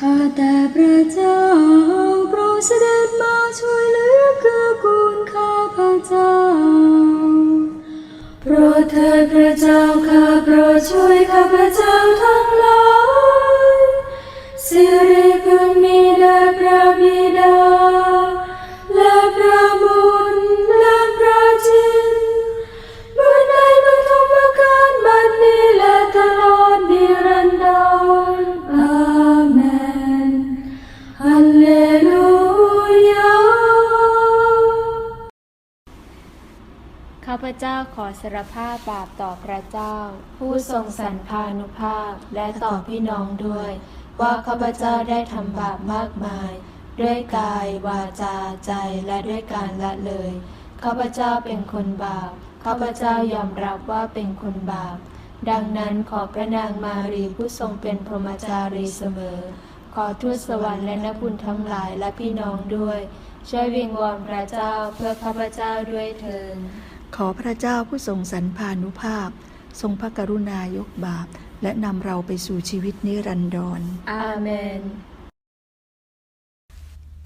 ข้าแต่พระเจ้าโปรดเสด็จมาช่วยเหลือเกื้อกูลข้าพระเจ้าโปรดเถิดพระเจ้าข้าโปรดช่วยข้าพระเจ้าทั้งหลายสิริพึงมีแด่พระบิดา เจ้าขอสารภาพบาปต่อพระเจ้า ผู้ทรงสรรพานุภาพและต่อพี่น้องด้วย ว่าข้าพเจ้าได้ทำบาปมากมาย ด้วยกาย วาจาใจและด้วยการละเลยข้าพเจ้าเป็นคนบาปข้าพเจ้ายอมรับว่าเป็นคนบาป ดังนั้นขอพระนางมารีผู้ทรงเป็นพรหมจารีเสมอ ขอทูตสวรรค์และนักบุญทั้งหลายและพี่น้องด้วย ช่วยวิงวอนพระเจ้าเพื่อข้าพเจ้าด้วยเถิด ขอพระเจ้าผู้ทรงสรรพานุภาพ ทรงพระกรุณายกบาป และนำเราไปสู่ชีวิตนิรันดร อาเมน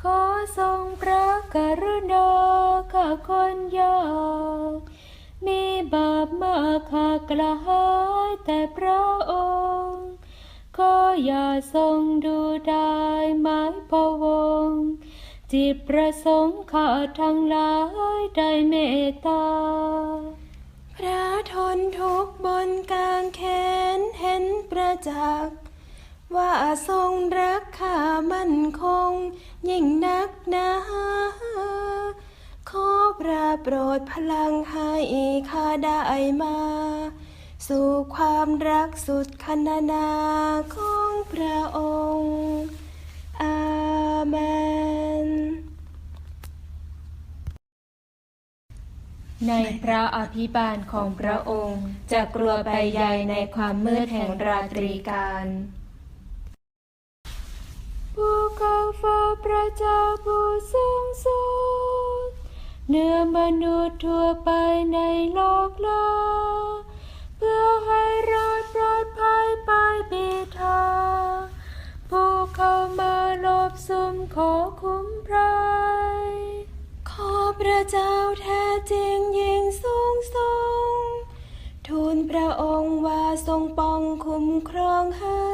ขอทรงพระกรุณาข้าคนยากมีบาปมากข้ากระหายแต่พระองค์ ขออย่าทรงดูได้หมาพะวง จิตประสงค์ข้าทั้งหลายได้เมตตา พระทนทุกบนกลางเขนเห็นประจักษ์ว่าทรงรักข้ามั่นคง ยิ่งนักหนาขอพระโปรดพลังให้ข้าได้มา สู่ความรักสุดขนานาของพระองค์ อาเมน ในพระอภิบาลของพระองค์ จะกลัวไปใหญ่ในความมืดแห่งราตรีการผู้เข้าเฝ้าพระเจ้าผู้ทรงสดเนื้อมนุษย์ทั่วไปในโลกลาเพื่อให้รอดปลอดภัยไปบิทาผู้เข้ามาลบซุ่มขอคุ้มพรายขอพ ระเจ้าแท้จริงยิ่งสูงส่งทูลพระองค์ว่าทรงป้องคุ้มครองให้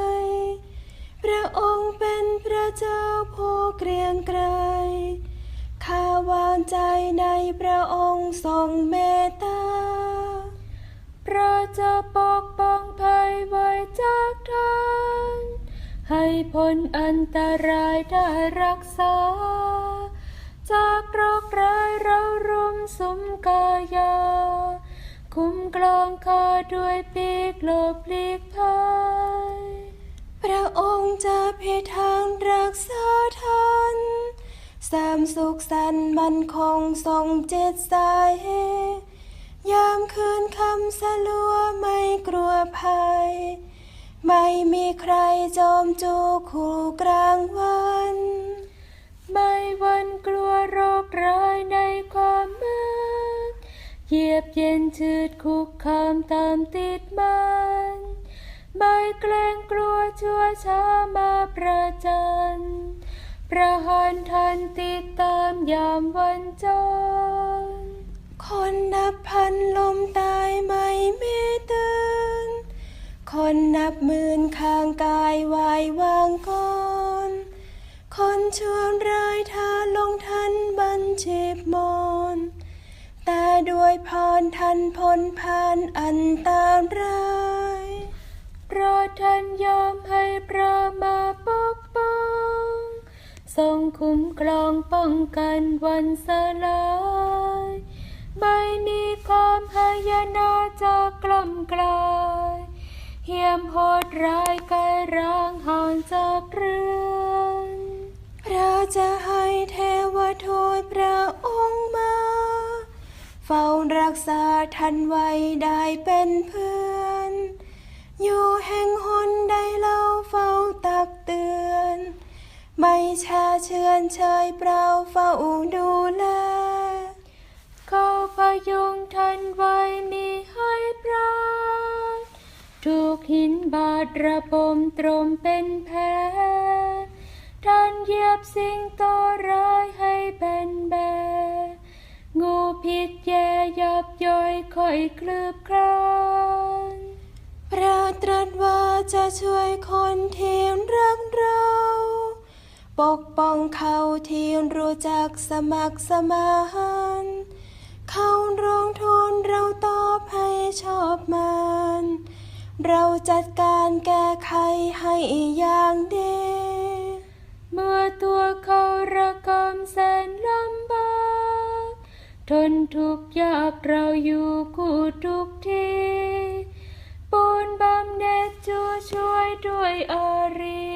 พระองค์เป็นพระเจ้าผู้เกรียงไกรข้าวางใจในพระองค์ทรงเมตตาพระจะปกป้องภัยไว้จากท่านให้พ้นอันตรายได้รักษา สมกายา คุ้มกรองข้าด้วยปีกโลบหลีกภัยพระองค์จะพิทักษ์รักษาท่านสามสุขสันมันคงทรงเจิตใสยยามคืนคำสลัวไม่กลัวภัย ไม่มีใครโจมจูคู่กลางวัน ไม่หวันกลัวโรคร้ายใน เหยียบเย็นชืดคุกคามตามติดมันไม่เกรงกลัวชั่วช้ามาประจัน ประหารทันติดตามยามวันจนคนนับพันลมตายไม่มีตื่น คนนับหมื่นข้างกายวายวางก่อน คนชั่วร้ายทาลงทันบัญชีพมน ด้วยพรทันพ้นผ่านอันตรายโปรดท่านยอมให้พระมาปกป้อง ทรงคุ้มครองป้องกันวันสลายไม่มีความหายนะจะกล่ำกลายเหี่ยมโหดร้ายกายร้างห่างจากเรือนพระจะให้เทว เฝ้ารักษาท่านไว้ได้เป็นเพื่อน อยู่แห่งหนใดเราเฝ้าตักเตือน ไม่ชาเชือนเชยเปล่าเฝ้าดูแลเขาพยุงท่านไว้มีให้ปราดถูกหินบาดระบมตรมเป็นแผลท่านเหยียบสิ่งต่อร้ายให้เป็นแบ งูพิษแย่ยับย่อยค่อยคลืบคลานพระตรัสว่าจะช่วยคนที่รักเรา ปกป้องเขาที่รู้จักสมัครสมานเขาร้องทูลเราตอบให้ชอบมัน เราจัดการแก้ไขให้อย่างดี เมื่อตัวเขาระกำแสนลำบาก ทนทุกข์ยากเราอยู่คู่ทุกทีปูนบำเหน็จจูช่วยด้วยอารี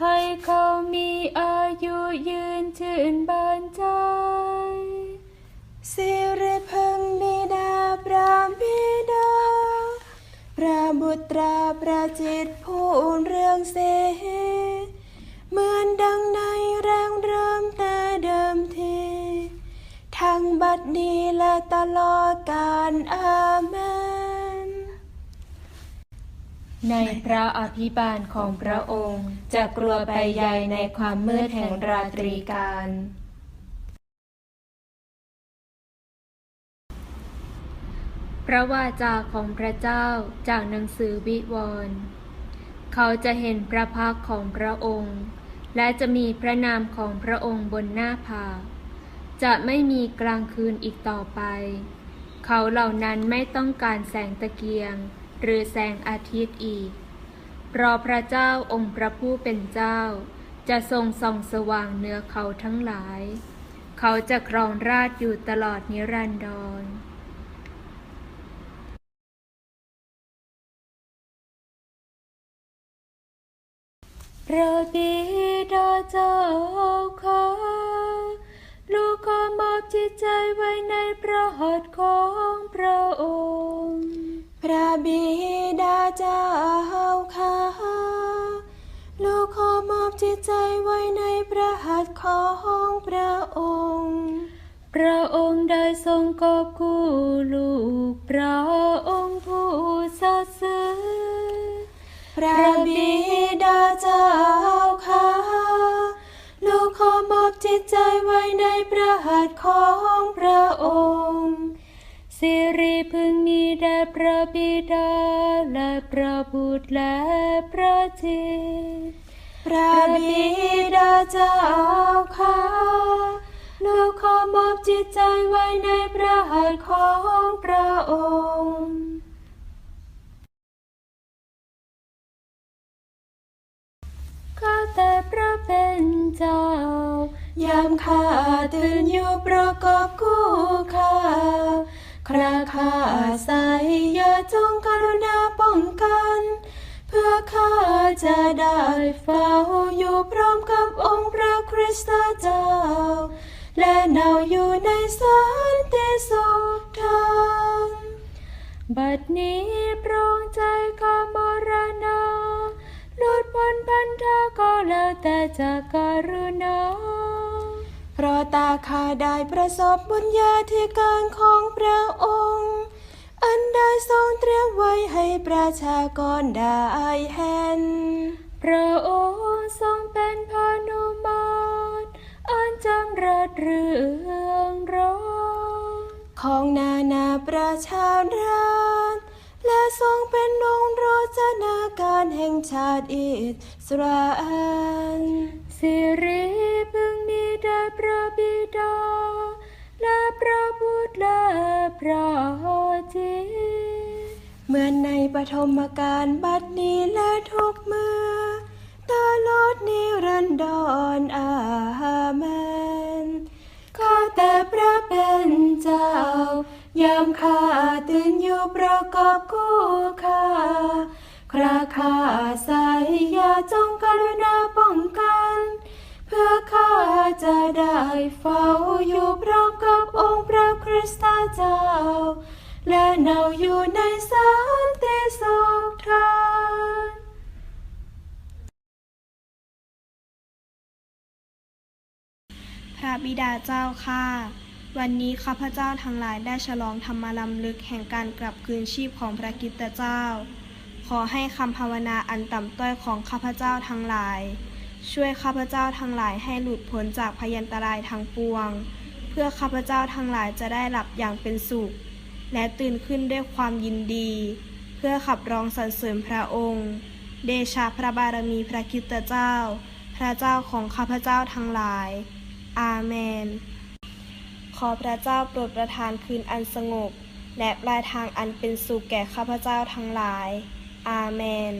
ให้เขามีอายุยืนชื่นบานใจสิริพึงบิดาพระบิดา พระบุตราพระจิตผู้เรื่องเส บัดนี้และตลอดกาลอาเมน ในพระอภิบาลของพระองค์จะกลัวไปใหญ่ในความมืดแห่งราตรีการพระวาจาของพระเจ้าจากหนังสือวิวรณ์เขาจะเห็นพระพักของพระองค์ และจะมีพระนามของพระองค์บนหน้าผาก จะไม่มีกลางคืนอีกต่อไป เขาเหล่านั้นไม่ต้องการแสงตะเกียง หรือแสงอาทิตย์อีก เพราะพระเจ้าองค์พระผู้เป็นเจ้า จะทรงส่องสว่างเหนือเขาทั้งหลาย เขาจะครองราชอยู่ตลอดนิรันดรพระบิดาเจ้าข้า ลูกขอมอบจิตใจไว้ในพระหัตถ์ของพระองค์ พระบิดาเจ้าข้าลูกขอมอบจิตใจไว้ในพระหัตถ์ของพระองค์ พระองค์ได้ทรงกอบกู้ลูกพระองค์ผู้สัตย์ซื่อพระบิดาเจ้าข้า มอบจิตใจไว้ในพระหัตถ์ของพระองค์สิริพึงมีแด่พระบิดาและพระบุตรและพระจิตพระบิดาเจ้าข้าลูกขอมอบจิตใจไว้ในพระหัตถ์ของพระองค์ข้าแต่พระเป็นเจ้า ยามข้าตื่นอยู่ประกอบกู้ข้าคราข้าใส่อย่าจงกรุณาป้องกัน เพื่อข้าจะได้เฝ้าอยู่พร้อมกับองค์พระคริสต์เจ้า และเนาอยู่ในสันติสุขธรรมบัดนี้โปรองใจข้ามรณาหลุดพ้นพันธะก็แล้วแต่จาการุณา ตาข้าได้ประสบบุญญาธิการของพระองค์ อันได้ทรงเตรียมไว้ให้ประชากรได้เห็นพระองค์ทรงเป็นพานุมาตรอันจำรัดเรืองรองของนานาประชาราชและทรงเป็นองค์โรจนาการแห่งชาติอิสราเอลสิริพึงมีแด่พ ระบิดา และพระบุตรและพระจิเหมือนในปฐมกาลบัดนี้และทุกเมื่อตลอดนิรันดรอาเมนข้าแต่พระเป็นเจ้ายามข้าตื่นอยู่ประกอบกู้ข้าคราข้าใส่อย่าจงกรุณาป้องกัน เพื่อข้าจะ ริสต์เจ้า และเนาอยู่ในสันติสุขธรรมพระบิดาเจ้าข้าวันนี้ข้าพเจ้าทั้งหลายได้ฉลองธรรมลำลึกแห่งการกลับคืนชีพของพระกิตตเจ้า ขอให้คำภาวนาอันต่ำต้อยของข้าพเจ้าทั้งหลาย ช่วยข้าพเจ้าทั้งหลายให้หลุดพ้นจากพยันตรายทั้งปวง เพื่อข้าพเจ้าทั้งหลายจะได้หลับอย่างเป็นสุข และตื่นขึ้นด้วยความยินดี เพื่อขับร้องสรรเสริญพระองค์ เดชาพระบารมีพระคิตเจ้า พระเจ้าของข้าพเจ้าทั้งหลาย อาเมน ขอพระเจ้าโปรดประทานคืนอันสงบ และปลายทางอันเป็นสุขแก่ข้าพเจ้าทั้งหลาย อาเมน